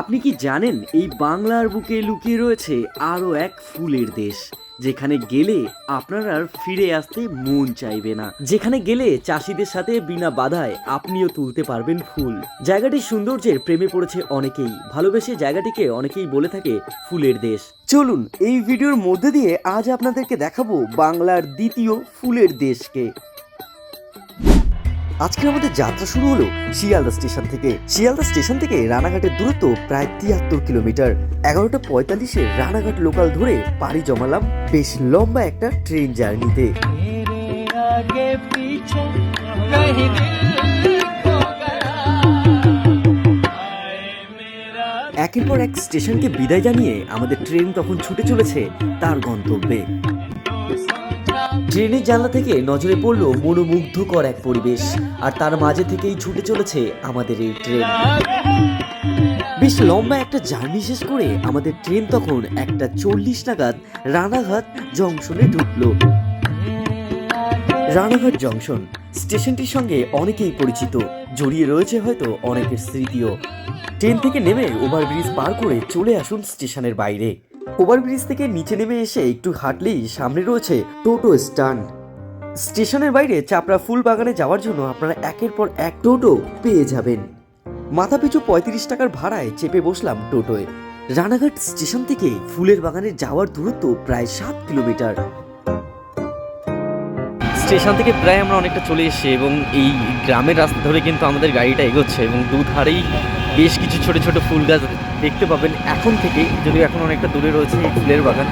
আপনি কি জানেন এই বাংলার বুকে লুকিয়ে রয়েছে আরও এক ফুলের দেশ? যেখানে গেলে আপনার আর ফিরে আসতে মন চাইবে না। যেখানে গেলে চাষিদের সাথে বিনা বাধায় আপনিও তুলতে পারবেন ফুল। জায়গাটির সৌন্দর্যের প্রেমে পড়েছে অনেকেই। ভালোবেসে জায়গাটিকে অনেকেই বলে থাকে ফুলের দেশ। চলুন, এই ভিডিওর মধ্যে দিয়ে আজ আপনাদেরকে দেখাবো বাংলার দ্বিতীয় ফুলের দেশকে। আজকের আমাদের যাত্রা শুরু হলো শিয়ালদা স্টেশন থেকে। শিয়ালদা স্টেশন থেকে রানাঘাটের দূরত্ব প্রায় তিয়াত্তর কিলোমিটার। এগারোটা পঁয়তাল্লিশে রানাঘাট লোকাল ধরে পাড়ি জমালাম বেশ লম্বা একটা ট্রেন জার্নিতে একের পর এক স্টেশনকে বিদায় জানিয়ে আমাদের ট্রেন তখন ছুটে চলেছে তার গন্তব্যে। ট্রেনের জানলা থেকে নজরে পড়ল মনোমুগ্ধকর এক পরিবেশ, আর তার মাঝে থেকেই ছুটে চলেছে আমাদের এই ট্রেন। বেশ লম্বা একটা জার্নি শেষ করে আমাদের ট্রেন তখন একটা চল্লিশ নাগাদ রানাঘাট জংশনে ঢুকলো। রানাঘাট জংশন স্টেশনটির সঙ্গে অনেকেই পরিচিত, জড়িয়ে রয়েছে হয়তো অনেকের স্মৃতিও। ট্রেন থেকে নেমে ওভারব্রিজ পার করে চলে আসুন স্টেশনের বাইরে। ওভারব্রিজ থেকে নিচে নেমে এসে একটু হাঁটলেই সামনে রয়েছে টোটো স্ট্যান্ড। স্টেশনের বাইরে চাপড়া ফুল বাগানে যাওয়ার জন্য আপনারা একের পর এক টোটো পেয়ে যাবেন। মাথা পিছু পঁয়ত্রিশ টাকার ভাড়ায় চেপে বসলাম টোটোয়। রানাঘাট স্টেশন থেকে ফুলের বাগানে যাওয়ার দূরত্ব প্রায় সাত কিলোমিটার। স্টেশন থেকে প্রায় আমরা অনেকটা চলে এসেছি এবং এই গ্রামের রাস্তা ধরে কিন্তু আমাদের গাড়িটা এগোচ্ছে এবং দুধারেই বেশ কিছু ছোট ছোট ফুল গাছ দেখতে পাবেন। এখন থেকে, যদিও এখন অনেকটা দূরে রয়েছে ফুলের বাগান।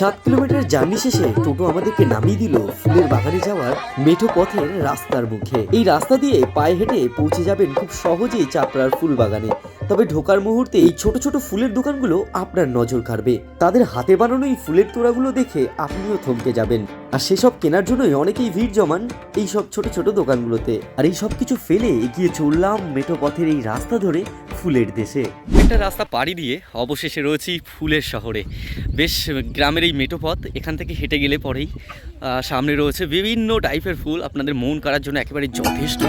সাত কিলোমিটার জার্নি শেষে টোটো আমাদেরকে নামিয়ে দিল ফুলের বাগানে যাওয়ার মেঠো পথের রাস্তার মুখে। এই রাস্তা দিয়ে পায়ে হেঁটে পৌঁছে যাবেন খুব সহজেই চাপড়ার ফুল বাগানে। তবে ঢোকার মুহূর্তে এই ছোট ছোট ফুলের দোকানগুলো আপনার নজর কাড়বে। তাদের হাতে বানানো এই ফুলের তোড়াগুলো দেখে আপনিও থমকে যাবেন। আর সেসব কেনার জন্যই অনেকেই ভিড় জমান এই সব ছোট ছোট দোকানগুলোতে। আর এই সব কিছু ফেলে এগিয়ে চললাম মেঠো পথের এই রাস্তা ধরে ফুলের দেশে। একটা রাস্তা পাড়ি দিয়ে অবশেষে রয়েছি ফুলের শহরে। বেশ গ্রামের এই মেটোপথ, এখান থেকে হেঁটে গেলে পরেই সামনে রয়েছে বিভিন্ন টাইপের ফুল। আপনাদের মন করার জন্য একেবারে যথেষ্ট।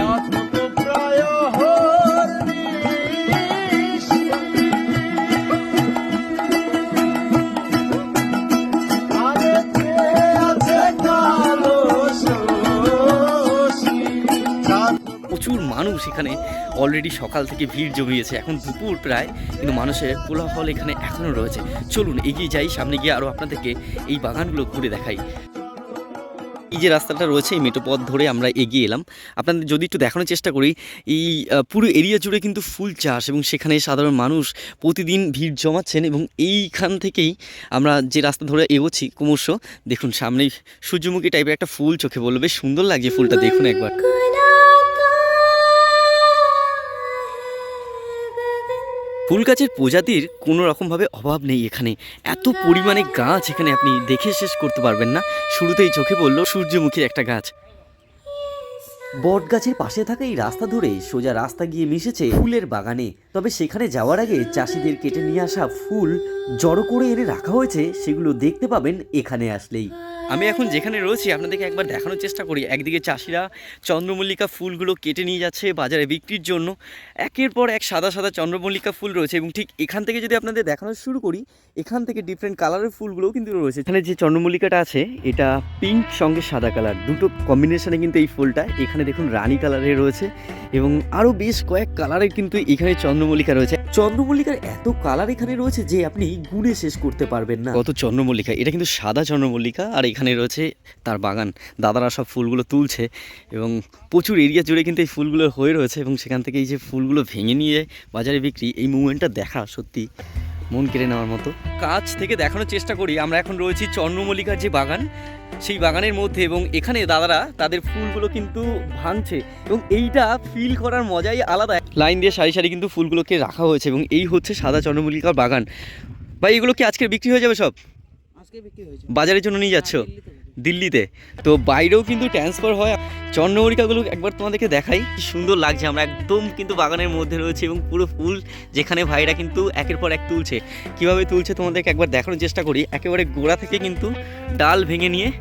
মানুষ এখানে অলরেডি সকাল থেকে ভিড় জমিয়েছে। এখন দুপুর প্রায়, কিন্তু মানুষের কোলাহল এখানে এখনও রয়েছে। চলুন, এগিয়ে যাই, সামনে গিয়ে আরও আপনাদেরকে এই বাগানগুলো ঘুরে দেখাই। এই যে রাস্তাটা রয়েছে, এই মেটো পথ ধরে আমরা এগিয়ে এলাম। আপনাদের যদি একটু দেখানোর চেষ্টা করি, এই পুরো এরিয়া জুড়ে কিন্তু ফুল চাষ এবং সেখানে সাধারণ মানুষ প্রতিদিন ভিড় জমাচ্ছেন এবং এইখান থেকেই আমরা যে রাস্তা ধরে এগোচ্ছি ক্রমশ, দেখুন সামনেই সূর্যমুখী টাইপের একটা ফুল চোখে বলল বেশ সুন্দর লাগছে ফুলটা, দেখুন একবার। ফুল গাছের প্রজাতির কোনো রকমভাবে অভাব নেই এখানে। এত পরিমাণে গাছ এখানে আপনি দেখে শেষ করতে পারবেন না। শুরুতেই চোখে পড়ল সূর্যমুখীর একটা গাছ। বট গাছের পাশে থাকা এই রাস্তা ধরে সোজা রাস্তা গিয়ে মিশেছে ফুলের বাগানে। তবে সেখানে যাওয়ার আগে চাষিদের কেটে নিয়ে আসা ফুল জড়ো করে এনে রাখা হয়েছে, সেগুলো দেখতে পাবেন এখানে আসলেই। আমি এখন যেখানে রয়েছি, আপনাদেরকে একবার দেখানোর চেষ্টা করি। একদিকে চাষিরা চন্দ্রমল্লিকা ফুলগুলো কেটে নিয়ে যাচ্ছে বাজারে বিক্রির জন্য। একের পর এক সাদা সাদা চন্দ্রমল্লিকা ফুল রয়েছে এবং ঠিক এখান থেকে যদি আপনাদের দেখানো শুরু করি, এখান থেকে ডিফারেন্ট কালারের ফুলগুলোও কিন্তু রয়েছে। এখানে যে চন্দ্রমল্লিকাটা আছে, এটা পিঙ্ক সঙ্গে সাদা কালার দুটো কম্বিনেশনে কিন্তু এই ফুলটা এখানে দেখুন, রানী কালারের রয়েছে এবং আরও বেশ কয়েক কালারের কিন্তু এখানে চন্দ্রমল্লিকা রয়েছে। চন্দ্রমল্লিকার এত কালার এখানে রয়েছে যে আপনি গুণে শেষ করতে পারবেন না। কত চন্দ্রমল্লিকা? এটা কিন্তু সাদা চন্দ্রমল্লিকা আর এখানে রয়েছে তার বাগান। দাদারা সব ফুলগুলো তুলছে এবং প্রচুর এরিয়া জুড়ে কিন্তু এই ফুলগুলো হয়ে রয়েছে এবং সেখান থেকে এই যে ফুলগুলো ভেঙে নিয়ে বাজারে বিক্রি, এই মুভমেন্টটা দেখা সত্যি। মন কেড়ে নেওয়ার মতো। কাছ থেকে দেখানোর চেষ্টা করি আমরা এখন রয়েছি চন্দ্রমল্লিকার যে বাগান সেই বাগানের মধ্যে এবং এখানে দাদারা তাদের ফুলগুলো কিন্তু ভাঙছে এবং এইটা ফিল করার মজাই আলাদা। লাইন দিয়ে সারি সারি কিন্তু ফুলগুলোকে রাখা হয়েছে এবং এই হচ্ছে সাদা চন্দ্রমল্লিকার বাগান। ভাই এগুলো কি আজকে বিক্রি হয়ে যাবে সব? আজকে বিক্রি হয়েছে। বাজারের জন্য নিয়ে যাচ্ছ? দিল্লিতে। তো বাইরেও কিন্তু ট্রান্সফার হয়। চন্দ্রমল্লিকাগুলো একবার তোমাদেরকে দেখাই। কি সুন্দর লাগছে, আমরা একদম কিন্তু বাগানের মধ্যে রয়েছে এবং পুরো ফুল যেখানে ভাইরা কিন্তু একের পর এক তুলছে। কীভাবে তুলছে তোমাদেরকে একবার দেখানোর চেষ্টা করি। একেবারে গোড়া থেকে কিন্তু ডাল ভেঙে নিয়ে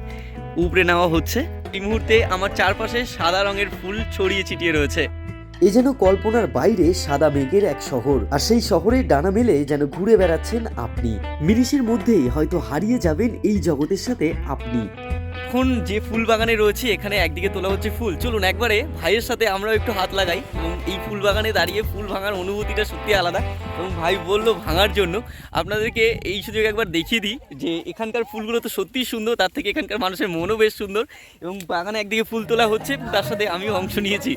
উপড়ে নেওয়া হচ্ছে। এই মুহূর্তে আমার চারপাশে সাদা রঙের ফুল ছড়িয়ে ছিটিয়ে রয়েছে। এ যেন কল্পনার বাইরে সাদা মেঘের এক শহর। আর সেই শহরে ডানা মেলে যেন ঘুরে বেড়াচ্ছেন আপনি। মিনিশের মধ্যেই হয়তো হারিয়ে যাবেন এই জগতের সাথে আপনি। এখন যে ফুল বাগানে রয়েছে, এখানে একদিকে তোলা হচ্ছে ফুল। চলুন একবারে ভাইয়ের সাথে আমরাও একটু হাত লাগাই। এবং এই ফুল বাগানে দাঁড়িয়ে ফুল ভাঙার অনুভূতিটা সত্যি আলাদা। এবং ভাই বলল ভাঙার জন্য। আপনাদেরকে এই সুযোগে একবার দেখিয়ে দিই যে এখানকার ফুলগুলো তো সত্যিই সুন্দর। তার থেকে এখানকার মানুষের মনও বেশ সুন্দর। এবং বাগানে একদিকে ফুল তোলা হচ্ছে, তার সাথে আমিও অংশ নিয়েছি।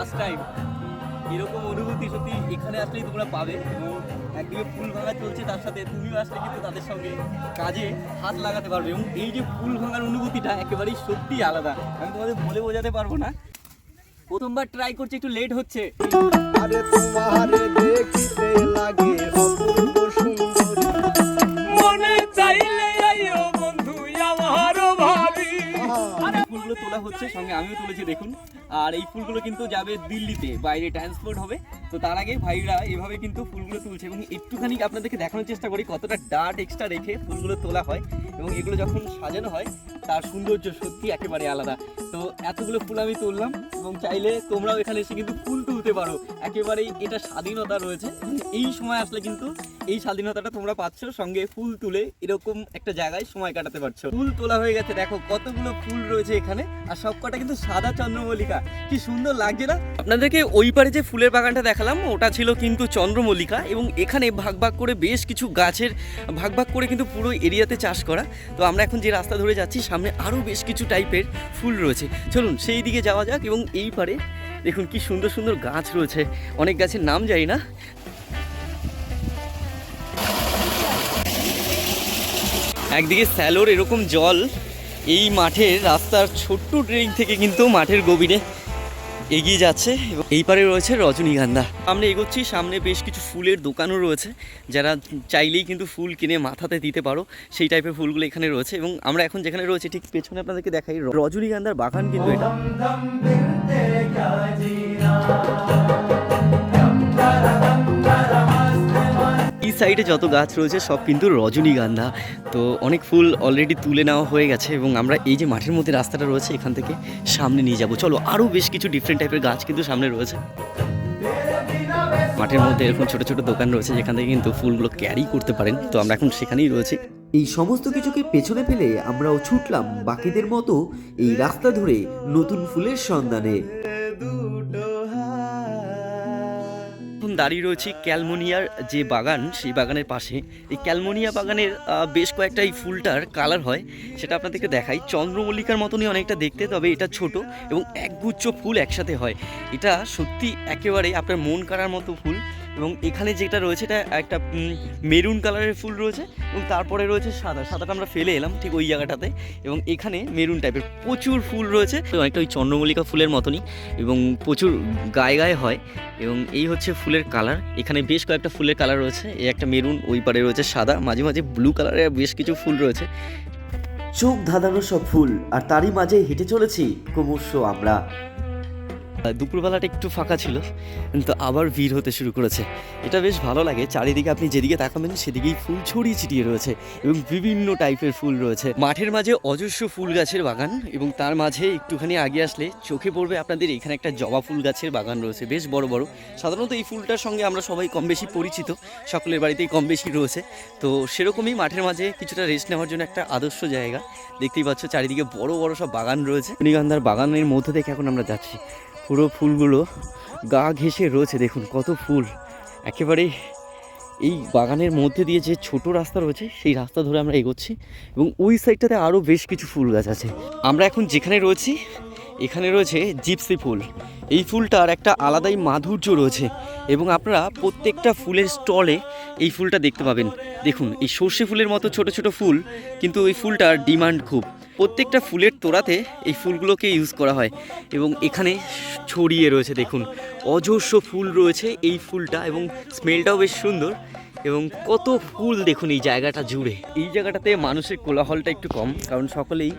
ফার্স্ট টাইম এরকম অনুভূতি সত্যি এখানে আসলেই তোমরা পাবে এবং একদিকে ফুল ভাঙা চলছে তার সাথে তুমিও আসলে কিন্তু তাদের সঙ্গে কাজে হাত লাগাতে পারবে এবং এই যে ফুল ভাঙার অনুভূতিটা একেবারেই সত্যি আলাদা। আমি তোমাদের বলে বোঝাতে পারব না। প্রথমবার ট্রাই করছি একটু লেট হচ্ছে। আরে তোমারে দেখিতে লাগে অপূর্ব সুন্দরী। মনে চাইলে আইও। ফুলগুলো তোলা হচ্ছে, সঙ্গে আমিও তুলেছি, দেখুন। আর এই ফুলগুলো কিন্তু যাবে দিল্লিতে, বাইরে ট্রান্সপোর্ট হবে। তো তার আগে ভাইরা এভাবে কিন্তু ফুলগুলো তুলছে, এবং একটুখানি আপনাদেরকে দেখানোর চেষ্টা করি কতটা ডার্ট এক্সট্রা রেখে ফুলগুলো তোলা হয়। এবং এগুলো যখন সাজানো হয়, তার সৌন্দর্য সত্যি একেবারে আলাদা। তো এতগুলো ফুল আমি তুললাম এবং চাইলে তোমরাও এখানে এসে কিন্তু ফুল তুলতে পারো। একেবারেই এটা স্বাধীনতা রয়েছে। এই সময় আসলে কিন্তু এই স্বাধীনতাটা তোমরা পাচ্ছ সঙ্গে ফুল তুলে এরকম একটা জায়গায় সময় কাটাতে পারছ। ফুল তোলা হয়ে গেছে। দেখো কতগুলো ফুল রয়েছে এখানে। আর সবকটা কিন্তু সাদা চন্দ্রমল্লিকা। কি সুন্দর লাগছে না? আপনাদেরকে ওই পারে যে ফুলের বাগানটা দেখালাম, ওটা ছিল কিন্তু চন্দ্রমল্লিকা। এবং এখানে ভাগ ভাগ করে বেশ কিছু গাছের, ভাগ ভাগ করে কিন্তু পুরো এরিয়াতে চাষ করা। তো আমরা এখন যে রাস্তা ধরে যাচ্ছি, সামনে আরও বেশ কিছু টাইপের ফুল রয়েছে। চলুন সেই দিকে যাওয়া যাক এবং এই পারে দেখুন কি সুন্দর সুন্দর গাছ রয়েছে। অনেক গাছের নাম জানি না। একদিকে স্যালোর, এরকম জল। এই মাঠের রাস্তার ছোট্ট ড্রেন থেকে কিন্তু মাঠের গভীরে এগিয়ে যাচ্ছে এবং এই পারে রয়েছে রজনীগন্ধা সামনে এগোচ্ছি, সামনে বেশ কিছু ফুলের দোকানও রয়েছে। যারা চাইলেই কিন্তু ফুল কিনে মাথাতে দিতে পারো, সেই টাইপের ফুলগুলো এখানে রয়েছে এবং আমরা এখন যেখানে রয়েছে, ঠিক পেছনে আপনাদেরকে দেখাই রজনীগন্ধার বাগান কিন্তু এটা। সাইডে যত গাছ রয়েছে, সব কিন্তু রজনীগন্ধা। তো অনেক ফুল অলরেডি তুলে নেওয়া হয়ে গেছে এবং আমরা এই যে মাঠের মধ্যে রাস্তাটা রয়েছে, এখান থেকে সামনে নিয়ে যাব। চলো আরও বেশ কিছু ডিফারেন্ট টাইপের গাছ কিন্তু সামনে রয়েছে। মাঠের মধ্যে এরকম ছোট ছোট দোকান রয়েছে, যেখান থেকে কিন্তু ফুলগুলো ক্যারি করতে পারেন। তো আমরা এখন সেখানেই রয়েছি। এই সমস্ত কিছুকে পেছনে ফেলে আমরাও ছুটলাম বাকিদের মতো এই রাস্তা ধরে নতুন ফুলের সন্ধানে। দাঁড়িয়ে রয়েছি ক্যালমোনিয়ার যে বাগান, সেই বাগানের পাশে। এই ক্যালমোনিয়া বাগানের বেশ কয়েকটা এই ফুলটার কালার হয়, সেটা আপনাদেরকে দেখাই। চন্দ্রমল্লিকার মতনই অনেকটা দেখতে, তবে এটা ছোট এবং একগুচ্ছ ফুল একসাথে হয়। এটা সত্যি একেবারে আপনার মন কাড়ার মতো ফুল। এবং এখানে যেটা রয়েছে এটা একটা মেরুন কালারের ফুল রয়েছে এবং তারপরে রয়েছে সাদা। সাদাটা আমরা ফেলে এলাম ঠিক ওই জায়গাটাতে এবং এখানে মেরুন টাইপের প্রচুর ফুল রয়েছে। অনেকটা ওই চন্দ্রমল্লিকা ফুলের মতনই এবং প্রচুর গায়ে গায়ে হয় এবং এই হচ্ছে ফুলের কালার। এখানে বেশ কয়েকটা ফুলের কালার রয়েছে। এই একটা মেরুন, ওই পারে রয়েছে সাদা, মাঝে মাঝে ব্লু কালারের বেশ কিছু ফুল রয়েছে। চোখ ধাঁধানো সব ফুল, আর তারই মাঝে হেঁটে চলেছি ক্রমশ আমরা। দুপুরবেলাটা একটু ফাঁকা ছিল কিন্তু আবার ভিড় হতে শুরু করেছে। এটা বেশ ভালো লাগে, চারিদিকে আপনি যেদিকে তাকাবেন সেদিকেই ফুল ছড়িয়ে ছিটিয়ে রয়েছে এবং বিভিন্ন টাইপের ফুল রয়েছে। মাঠের মাঝে অজস্র ফুল গাছের বাগান এবং তার মাঝে একটুখানি আগে আসলে চোখে পড়বে আপনাদের এখানে একটা জবা ফুল গাছের বাগান রয়েছে, বেশ বড় বড়। সাধারণত এই ফুলটার সঙ্গে আমরা সবাই কম বেশি পরিচিত, সকলের বাড়িতেই কম বেশি রয়েছে। তো সেরকমই মাঠের মাঝে কিছুটা রেস্ট নেওয়ার জন্য একটা আদর্শ জায়গা। দেখতেই পাচ্ছ চারিদিকে বড় বড় সব বাগান রয়েছে। রজনীগন্ধার বাগানের মধ্যে থেকে এখন আমরা যাচ্ছি। পুরো ফুলগুলো গা ঘেঁষে রয়েছে, দেখুন কত ফুল। একেবারে এই বাগানের মধ্যে দিয়ে যে ছোট রাস্তা রয়েছে, সেই রাস্তা ধরে আমরা এগোচ্ছি এবং ওই সাইডটাতে আরও বেশ কিছু ফুল গাছ আছে। আমরা এখন যেখানে রয়েছি, এখানে রয়েছে জিপসি ফুল। এই ফুলটার একটা আলাদাই মাধুর্য রয়েছে এবং আপনারা প্রত্যেকটা ফুলের স্টলে এই ফুলটা দেখতে পাবেন। দেখুন, এই সর্ষে ফুলের মতো ছোট ছোট ফুল, কিন্তু এই ফুলটার ডিমান্ড খুব। প্রত্যেকটা ফুলের তোড়াতে এই ফুলগুলোকে ইউজ করা হয় এবং এখানে ছড়িয়ে রয়েছে দেখুন। অজস্র ফুল রয়েছে এই ফুলটা এবং স্মেলটাও বেশ সুন্দর এবং কত ফুল দেখুন এই জায়গাটা জুড়ে। এই জায়গাটাতে মানুষের কোলাহলটা একটু কম কারণ সকলেই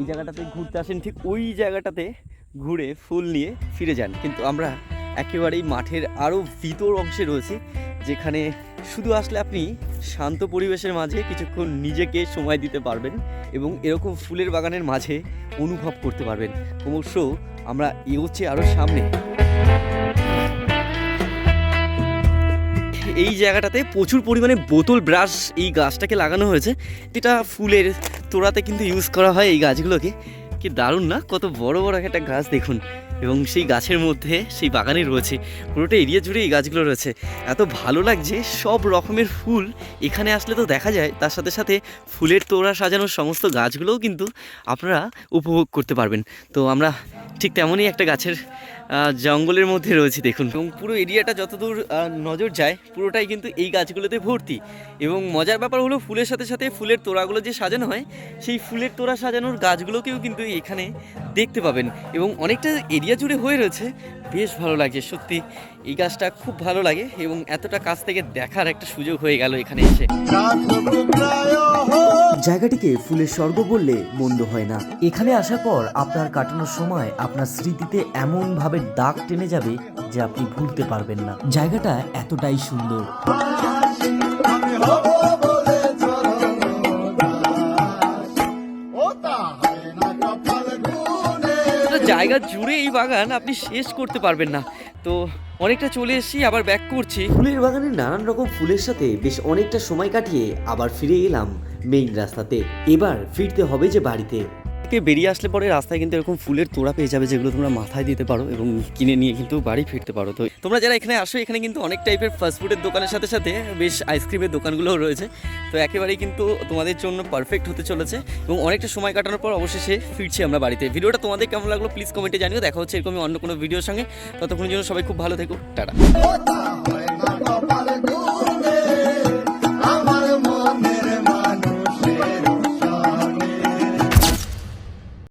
এই জায়গাটাতে ঘুরতে আসেন, ঠিক ওই জায়গাটাতে ঘুরে ফুল নিয়ে ফিরে যান। কিন্তু আমরা একেবারেই মাঠের আরও ভিতর অংশে রয়েছি, যেখানে শুধু আসলে আপনি শান্ত পরিবেশের মাঝে কিছুক্ষণ নিজেকে সময় দিতে পারবেন এবং এরকম ফুলের বাগানের মাঝে অনুভব করতে পারবেন। ক্রমশ আমরা এগোচ্ছি আরও সামনে। এই জায়গাটাতে প্রচুর পরিমাণে বোতল, ব্রাশ এই গাছটাকে লাগানো হয়েছে। এটা ফুলের তোড়াতে কিন্তু ইউজ করা হয় এই গাছগুলোকে। কি দারুণ না? কত বড় বড় একটা গাছ দেখুন। এবং সেই গাছের মধ্যে সেই বাগানে রয়েছে। পুরোটা এরিয়া জুড়ে এই গাছগুলো রয়েছে। এত ভালো লাগছে, সব রকমের ফুল এখানে আসলে তো দেখা যায়, তার সাথে সাথে ফুলের তোড়া সাজানোর সমস্ত গাছগুলোও কিন্তু আপনারা উপভোগ করতে পারবেন। তো আমরা ঠিক তেমনই একটা গাছের জঙ্গলের মধ্যে রয়েছে, দেখুন। এবং পুরো এরিয়াটা যতদূর নজর যায়, পুরোটাই কিন্তু এই গাছগুলোতে ভর্তি। এবং মজার ব্যাপার হলো, ফুলের সাথে সাথে ফুলের তোড়াগুলো যে সাজানো হয়, সেই ফুলের তোড়া সাজানোর গাছগুলোকেও কিন্তু এখানে দেখতে পাবেন। এবং অনেকটা এরিয়া জুড়ে হয়ে রয়েছে, বেশ ভালো লাগে সত্যি। এই গাছটা খুব ভালো লাগে এবং এতটা কাছ থেকে দেখার একটা সুযোগ হয়ে গেল এখানে এসে। জায়গাটিকে ফুলের স্বর্গ বললে মন্দ হয় না। এখানে আসার পর আপনার কাটানোর সময় আপনার স্মৃতিতে এমনভাবে দাগ টেনে যাবে যে আপনি ভুলতে পারবেন না। জায়গাটা এতটাই সুন্দর। জায়গা জুড়ে এই বাগান আপনি শেষ করতে পারবেন না। তো অনেকটা চলে এসেছি, আবার ব্যাক করছি। ফুলের বাগানে নানান রকম ফুলের সাথে বেশ অনেকটা সময় কাটিয়ে আবার ফিরে এলাম মেইন রাস্তাতে। এবার ফিরতে হবে যে বাড়িতে। থেকে বেরিয়ে আসলে পরে রাস্তায় কিন্তু এরকম ফুলের তোড়া পেয়ে যাবে যেগুলো তোমরা মাথায় দিতে পারো এবং কিনে নিয়ে কিন্তু বাড়ি ফিরতে পারো। তো তোমরা যারা এখানে আসো, এখানে কিন্তু অনেক টাইপের ফাস্টফুডের দোকানের সাথে সাথে বেশ আইসক্রিমের দোকানগুলোও রয়েছে। তো একেবারেই কিন্তু তোমাদের জন্য পারফেক্ট হতে চলেছে এবং অনেকটা সময় কাটানোর পর অবশেষে ফিরছি আমরা বাড়িতে। ভিডিওটা তোমাদের কেমন লাগল প্লিজ কমেন্টে জানিও। দেখা হচ্ছে এরকমই অন্য কোনো ভিডিওর সঙ্গে। ততক্ষণের জন্য সবাই খুব ভালো থেকো। টাটা।